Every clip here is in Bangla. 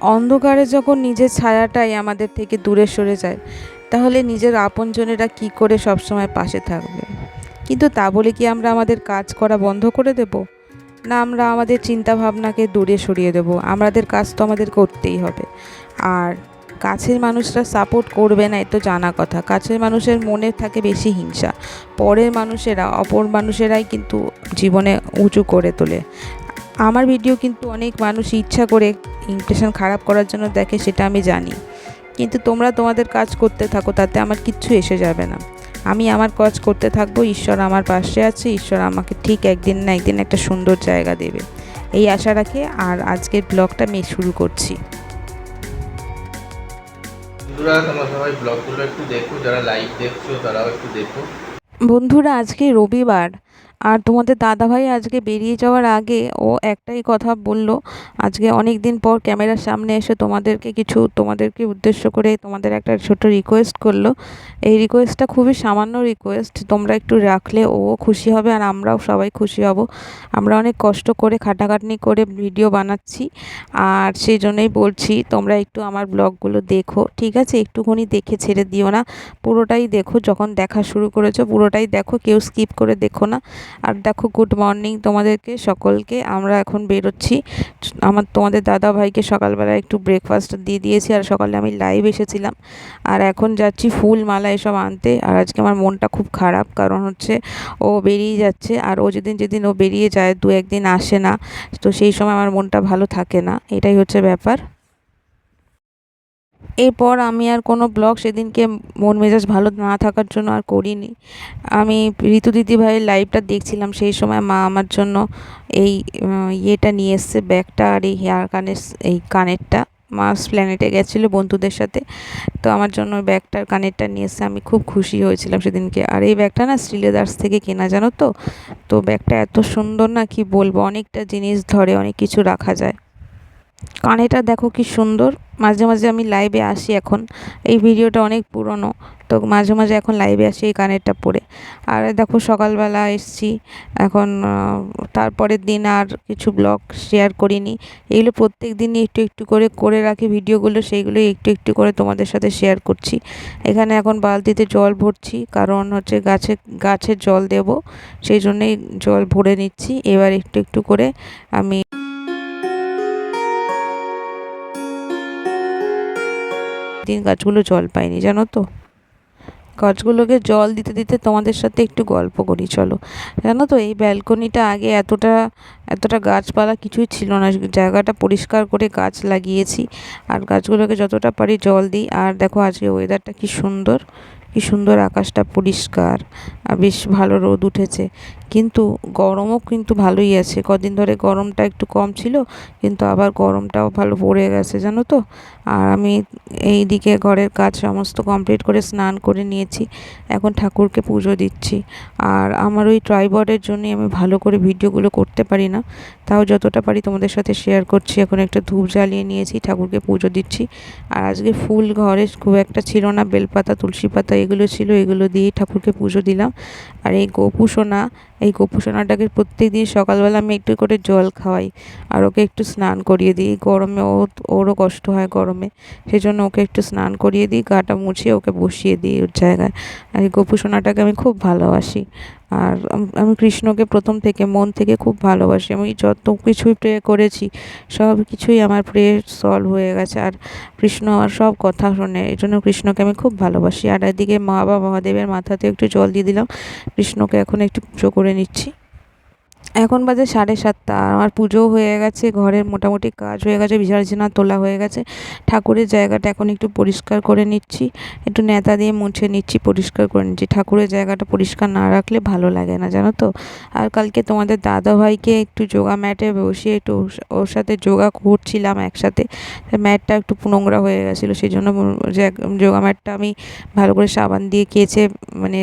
অন্ধকারে যখন নিজের ছায়াটাই আমাদের থেকে দূরে সরে যায়, তাহলে নিজের আপনজনেরা কি করে সবসময় পাশে থাকবে? কিন্তু তা বলে কি আমরা আমাদের কাজ করা বন্ধ করে দেব? না, আমরা আমাদের চিন্তা ভাবনাকে দূরে সরিয়ে দেব। আমাদের কাজ তো আমাদের করতেই হবে। আর কাছের মানুষরা সাপোর্ট করবে না, এ তো জানা কথা। কাছের মানুষের মনে থাকে বেশি হিংসা। পরের মানুষেরা, অপর মানুষেরাই কিন্তু জীবনে উঁচু করে তোলে। আমার ভিডিও কিন্তু অনেক মানুষ ইচ্ছা করে ইমপ্রেশন খারাপ করার জন্য দেখে সেটা আমি জানি। কিন্তু তোমরা তোমাদের কাজ করতে থাকো তাতে আমার কিচ্ছু এসে যাবে না। আমি আমার কাজ করতে থাকব ঈশ্বর আমার পাশে আছে ঈশ্বর আমাকে ঠিক একদিন না একদিন একটা সুন্দর জায়গা দেবে। এই আশা রাখে আর আজকের ব্লগটা আমি শুরু করছি। বন্ধুরা তোমরা সবাই ব্লগগুলো একটু দেখো যারা লাইভ দেখছ তারাও একটু দেখো। বন্ধুরা আজকে রবিবার আর তোমাদের দাদাভাই আজকে বেরিয়ে যাওয়ার আগে ও একটাই কথা বলল, আজকে অনেক দিন পর ক্যামেরার সামনে এসে তোমাদেরকে কিছু, তোমাদেরকে উদ্দেশ্য করে তোমাদের একটা ছোট রিকোয়েস্ট করল। এই রিকোয়েস্টটা খুবই সামান্য রিকোয়েস্ট তোমরা একটু রাখলে ও খুশি হবে আর আমরাও সবাই খুশি হব। আমরা অনেক কষ্ট করে খাটাখাটনি করে ভিডিও বানাচ্ছি আর সেই জন্যই বলছি তোমরা একটু আমার ব্লগগুলো দেখো, ঠিক আছে? একটুখানি দেখে ছেড়ে দিও না, পুরোটাই দেখো যখন দেখা শুরু করেছ, পুরোটাই দেখো, কেউ স্কিপ করে দেখো না। আর দেখো গুড মর্নিং তোমাদেরকে, সকলকে। আমরা এখন বেরোচ্ছি। আমার, তোমাদের দাদা ভাইকে সকালবেলা একটু ব্রেকফাস্ট দিয়ে দিয়েছি আর সকালে আমি লাইভ এসেছিলাম। আর এখন যাচ্ছি ফুল মালা এসব আনতে। আর আজকে আমার মনটা খুব খারাপ, কারণ হচ্ছে ও বেরিয়ে যাচ্ছে। আর ও যেদিন যেদিন ও বেরিয়ে যায়, দু একদিন আসে না। তো সেই সময় আমার মনটা ভালো থাকে না। এটাই হচ্ছে ব্যাপার। এরপর আমি আর কোনো ব্লগ সেদিনকে মন মেজাজ ভালো না থাকার জন্য আর করিনি। আমি ঋতু দিদি ভাইয়ের লাইভটা দেখছিলাম, সেই সময় মা আমার জন্য এই ইয়েটা নিয়ে এসছে, ব্যাগটা আর এই হেয়ার কানের এই কানেরটা। মা প্ল্যানেটে গেছিল বন্ধুদের সাথে, তো আমার জন্য ব্যাগটার কানেরটা নিয়ে এসে আমি খুব খুশি হয়েছিলাম সেদিনকে। আর এই ব্যাগটা না শ্রীলেদার্স থেকে কেনা, জানো তো? তো ব্যাগটা এত সুন্দর না কি বলব? অনেকটা জিনিস ধরে, অনেক কিছু রাখা যায়। কানেটা দেখো কি সুন্দর। মাঝে মাঝে আমি লাইভে আসি এখন। এই ভিডিওটা অনেক পুরনো। তো মাঝে মাঝে এখন লাইভে আসি এই কানেরটা পরে। আর দেখো সকালবেলা এসছি। এখন তারপরের দিন আর কিছু ব্লগ শেয়ার করিনি। এগুলো প্রত্যেক দিনই একটু একটু করে করে রাখি ভিডিওগুলো সেইগুলোই একটু একটু করে তোমাদের সাথে শেয়ার করছি। এখানে এখন বালতিতে জল ভরছি। কারণ হচ্ছে গাছে গাছে জল দেব। সেই জন্যেই জল ভরে নিচ্ছি। এবার একটু একটু করে আমি দিন গাছগুলো জল পায়নি জানো তো? গাছগুলোকে জল দিতে দিতে তোমাদের সাথে একটু গল্প করি, চলো। জানো তো, এই ব্যালকনিটা আগে এতটা এতটা গাছপালা কিছুই ছিল না। জায়গাটা পরিষ্কার করে গাছ লাগিয়েছি। আর গাছগুলোকে যতটা পারি জল দিই। আর দেখো আজকে ওয়েদারটা কি সুন্দর। কি সুন্দর আকাশটা পরিষ্কার বেশ ভালো রোদ উঠেছে। কিন্তু গরমও কিন্তু ভালোই আছে। কদিন ধরে গরমটা একটু কম ছিল, কিন্তু আবার গরমটাও ভালো পড়ে গেছে, জানো তো? আর আমি এই দিকে ঘরের কাজ সমস্ত কমপ্লিট করে স্নান করে নিয়েছি। এখন ঠাকুরকে পুজো দিচ্ছি। আর আমার ওই ট্রাইবডের জন্যই আমি ভালো করে ভিডিওগুলো করতে পারি না। তাও যতটা পারি তোমাদের সাথে শেয়ার করছি। এখন একটা ধূপ জ্বালিয়ে নিয়েছি, ঠাকুরকে পুজো দিচ্ছি। আর আজকে ফুল ঘরে খুব একটা ছিল না, বেলপাতা, তুলসী পাতা এগুলো ছিল এগুলো দিয়েই ঠাকুরকে পুজো দিলাম। আর এই গোপুসোনা, এই গোপুসোনাটাকে প্রত্যেক দিন সকালবেলা আমি একটু করে জল খাওয়াই আর ওকে একটু স্নান করিয়ে দিই। গরমে ও, ওরও কষ্ট হয় গরমে সেই জন্য ওকে একটু স্নান করিয়ে দিই, গাটা মুছিয়ে ওকে বসিয়ে দিই ওর জায়গায়। আর এই গোপুসোনাটাকে আমি খুব ভালোবাসি। আর আমি কৃষ্ণকে প্রথম থেকে মন থেকে খুব ভালোবাসি। আমি যত কিছুই প্রে করেছি, সব কিছুই আমার প্রে সলভ হয়ে গেছে। আর কৃষ্ণ আমার সব কথা শোনে, এই জন্য কৃষ্ণকে আমি খুব ভালোবাসি। আর এদিকে মা বা মহাদেবের মাথাতে একটু জল দিয়ে দিলাম। কৃষ্ণকে এখন একটু পুজো করে নিচ্ছি। এখন বাজে সাড়ে সাতটা। আমার পুজোও হয়ে গেছে, ঘরের মোটামুটি কাজ হয়ে গেছে, বিসর্জনা তোলা হয়ে গেছে। ঠাকুরের জায়গাটা এখন একটু পরিষ্কার করে নিচ্ছি, একটু নেতা দিয়ে মুছে নিচ্ছি, পরিষ্কার করে নিচ্ছি। ঠাকুরের জায়গাটা পরিষ্কার না রাখলে ভালো লাগে না, জানো তো? আর কালকে তোমাদের দাদাভাইকে একটু যোগা ম্যাটে বসিয়ে একটু ওর সাথে যোগা করছিলাম একসাথে। ম্যাটটা একটু নোংরা হয়ে গেছিল, সেই জন্য যোগা ম্যাটটা আমি ভালো করে সাবান দিয়ে কেচে মানে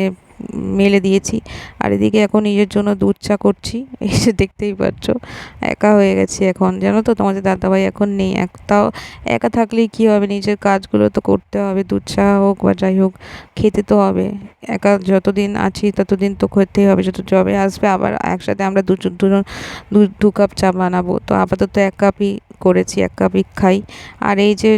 মেলে দিয়েছি। আর এদিকে এখন নিজের জন্য দুধ চা করছি। এসে দেখতেই পাচ্ছ, একা হয়ে গেছি এখন। জানো তো, তোমাদের দাদাভাই এখন নেই। এক তাও একা থাকলেই কী হবে? নিজের কাজগুলো তো করতে হবে, দুধ চা হোক বা যাই হোক, খেতে তো হবে। একা যতদিন আছি, ততদিন তো খেতেই হবে। যত জবে আসবে, আবার একসাথে আমরা দুজন দুজন দু কাপ চা বানাবো। তো আপাতত এক কাপই করেছি, এক কাপই খাই। আর এই যে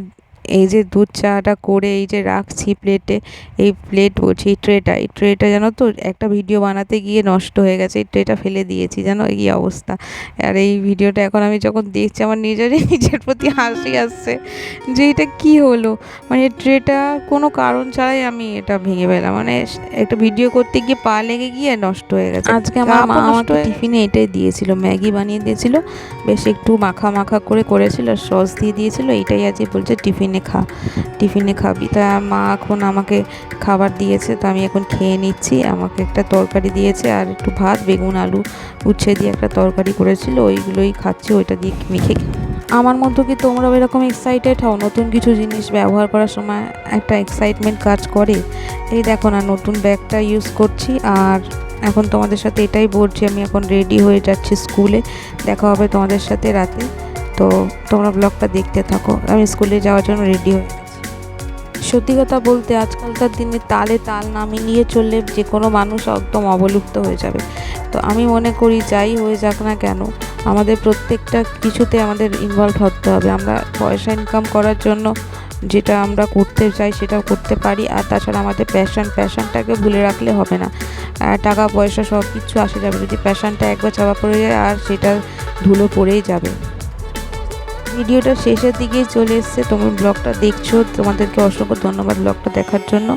এই যে দুধ চাটা করে এই যে রাখছি প্লেটে এই প্লেট বলছি এই ট্রেটা এই ট্রেটা জানো তো একটা ভিডিও বানাতে গিয়ে নষ্ট হয়ে গেছে এই ট্রেটা ফেলে দিয়েছি জানো এই অবস্থা। আর এই ভিডিওটা এখন আমি যখন দেখছি আমার নিজেরই নিজের প্রতি হাসি আসছে যে এটা কী হলো? মানে ট্রেটা কোনো কারণ ছাড়াই আমি এটা ভেঙে ফেলাম মানে একটা ভিডিও করতে গিয়ে পা লেগে গিয়ে নষ্ট হয়ে গেছে। আজকে আমার মা আমাকে টিফিনে এটাই দিয়েছিল ম্যাগি বানিয়ে দিয়েছিল বেশ একটু মাখা মাখা করে করেছিল সস দিয়ে দিয়েছিল এটাই আজকে বলছে টিফিনে খা, টিফিনে খাবি। তা মা এখন আমাকে খাবার দিয়েছে, তো আমি এখন খেয়ে নিচ্ছি। আমাকে একটা তরকারি দিয়েছে আর একটু ভাত, বেগুন, আলু উচ্ছে দিয়ে একটা তরকারি করেছিল, ওইগুলোই খাচ্ছি, ওইটা দিয়ে মেখে আমার মধ্যে কি তোমরাও এরকম এক্সাইটেড হও? নতুন কিছু জিনিস ব্যবহার করার সময় একটা এক্সাইটমেন্ট কাজ করে? এই দেখো না, নতুন ব্যাগটা ইউজ করছি আর এখন তোমাদের সাথে এটাই বলছি, আমি এখন রেডি হয়ে যাচ্ছি স্কুলে দেখা হবে তোমাদের সাথে রাতে। তো তোমরা ব্লগটা দেখতে থাকো। আমি স্কুলে যাওয়ার জন্য রেডি হয়ে গেছি। সত্যি কথা বলতে আজকালকার দিনে তালে তাল না নিয়ে চললে যে কোনো মানুষ একদম অবলুপ্ত হয়ে যাবে। তো আমি মনে করি যাই হয়ে যাক না কেন, আমাদের প্রত্যেকটা কিছুতে আমাদের ইনভলভ হতে হবে। আমরা পয়সা ইনকাম করার জন্য যেটা আমরা করতে চাই সেটা করতে পারি, আর তাছাড়া আমাদের প্যাশন প্যাশনটাকে ভুলে রাখলে হবে না। টাকা, পয়সা সব কিছু আসে যাবে। যদি প্যাশনটা একবার চাপা পড়ে যায়, আর সেটা ধুলো পড়েই যাবে। ভিডিওটা শেষের দিকেই চলে এসছে। তুমি ব্লগটা দেখছ। তোমাদেরকে অসংখ্য ধন্যবাদ ব্লগটা দেখার জন্য।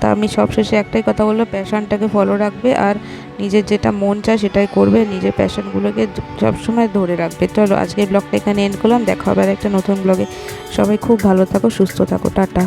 তা আমি সবশেষে একটাই কথা বলব, প্যাশানটাকে ফলো রাখবে আর নিজের যেটা মন চায় সেটাই করবে। নিজের প্যাশনগুলোকে সবসময় ধরে রাখবে। চলো আজকে ব্লগটা এখানে এন্ড করলাম। দেখা হবে আর একটা নতুন ব্লগে। সবাই খুব ভালো থাকো, সুস্থ থাকো। টাটা।